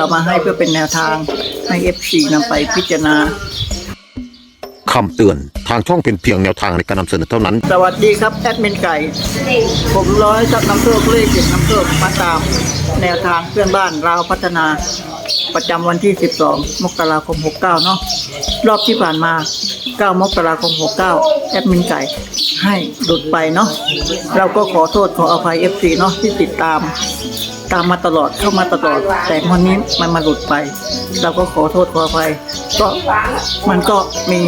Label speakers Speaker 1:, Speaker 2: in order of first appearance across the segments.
Speaker 1: เรามาให้เพื่อเป็นแนวทางให้ FC นำไปพิจารณา
Speaker 2: คำเตือนทางช่องเป็นเพียงแนวทางในการนำเสนอเท่านั้น
Speaker 1: สวัสดีครับ แอดมินไก่ ผมร้อยจับน้ำโชคเลขเจ็ดน้ำโชคมาตาม แนวทางเพื่อนบ้านเราวพัฒนา ประจำวันที่ 12 มกราคม 69 เนาะรอบที่ผ่านมา 9 มกราคม 69 แอดมินไก่ให้หลุดไปเนาะเราก็ขอโทษขออภัย FC เนาะที่ติดตาม ตามมาตลอดเข้ามาตลอด แต่วันนี้มันมาหลุดไป เราก็ขอโทษขออภัยก็มันก็มี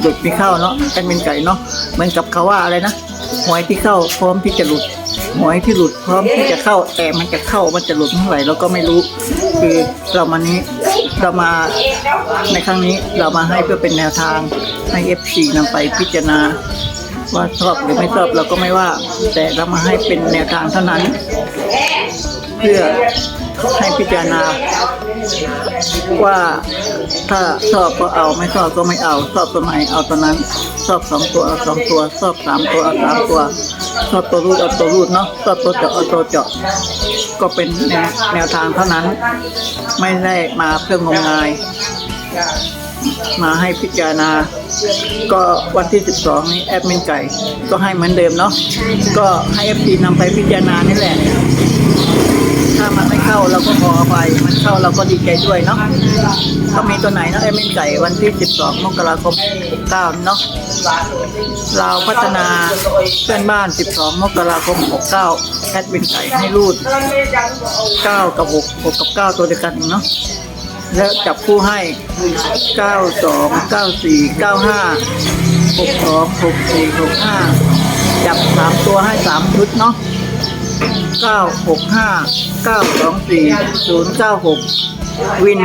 Speaker 1: หลุดมีเข้าเนาะแอดมินไก่เนาะเหมือนกับเขาว่าอะไรนะหวยที่เข้าพร้อมที่จะหลุดหวยที่หลุดพร้อมที่จะเข้าแต่มันจะเข้ามันจะหลุดเมื่อไหร่เราก็ไม่รู้ คือเรามานี้เรามาในครั้งนี้เรามาให้เพื่อเป็นแนวทางให้เอฟซีนำไปพิจารณาว่าชอบหรือไม่ชอบเราก็ไม่ว่า แต่เรามาให้เป็นแนวทางเท่านั้น เพื่อให้พิจารณา ว่าถ้าชอบก็เอาไม่ชอบก็ไม่เอาชอบตัวไหนเอาตัวนั้นชอบสองตัวเอาสองตัวชอบสามตัวเอาสามตัวชอบตัวรูดเอาตัวรูดเนาะชอบตัวเจาะเอาตัวเจาะก็เป็นแนวแนวทางเท่านั้น ไม่ได้มาเพื่องมงาย มาให้พิจารณา ก็วันที่ 12 นี้แอดมินไก่ ก็ให้เหมือนเดิมเนาะก็ให้เอฟซีนำไปพิจารณานี่แหละ ถ้ามันไม่เข้าเราก็ขออภัยมันเข้าเราก็ดีใจด้วยเนาะก็มีตัวไหนเนาะแอดมินไก่วันที่ 12 มกราคม69เนาะเราพัฒนาเพื่อนบ้าน 12 มกราคม 69แอดมินไก่ให้รูด 9 กับ 6 6 กับ 9 ตัวเดียวกันเนาะแล้วจับคู่ให้ 92 94 95 62 64 65 จับ 3 ตัวให้ 3 ชุดเนาะ 965 924 096 วิน 246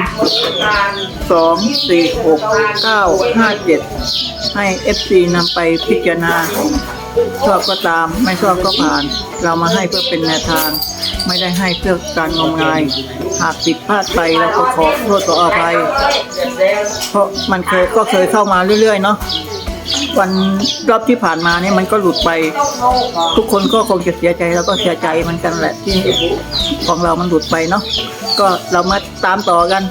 Speaker 1: 957 ให้ FC นำไปพิจารณา ชอบก็ตามไม่ชอบก็ผ่าน เรามาให้เพื่อเป็นแนวทาง ไม่ได้ให้เพื่อการงมงาย หากผิดพลาดไปเราก็ขอโทษขออภัย เพราะมันเคยก็เคยเข้ามาเรื่อยๆ เนาะ วันรอบที่ผ่านมาเนี่ยมันก็หลุดไป ทุกคนก็คงจะเสียใจแล้วก็เสียใจเหมือนกันแหละที่ของเรามันหลุดไปเนาะก็เรามาตามต่อกัน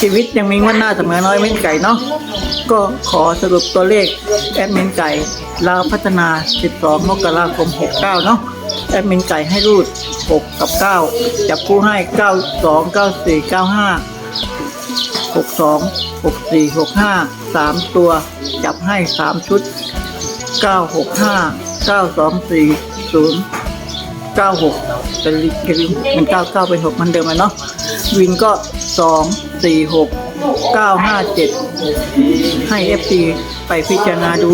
Speaker 1: ชีวิตยังมีวันหน้าเสมอน้อยเม้นไก่เนาะก็ขอสรุปตัวเลขแอดมินไก่ลาวพัฒนา 12 มกราคม 69 เนาะแอดมินไก่ให้รูด 6 กับ 9 จับคู่ให้ 92 94 95 หกสองหกสี่หกห้าสามตัว จับให้สามชุดเก้าหกห้าเก้าสองสี่ศูนย์เก้าหกเป็นป็นเก้าเก้าเป็นหกมันเดิมมันเนาะวินก็สองสี่หกเก้าห้าเจ็ดให้เอฟซีไปพิจารณาดู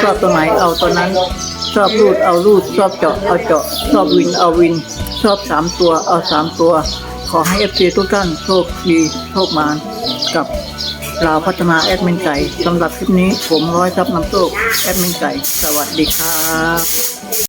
Speaker 1: ชอบตัวไหนเอาตัวนั้น ชอบรูดเอารูดชอบเจาะเอาเจาะชอบวินเอาวิน ชอบสามตัวเอาสามตัว ขอให้เอฟซีทุกท่านโชคดีโชคมานกับเราวพัฒนาแอดมินไก่สำหรับคลิปนี้ผมร้อยทับน้ำโชคแอดมินไก่ สวัสดีครับ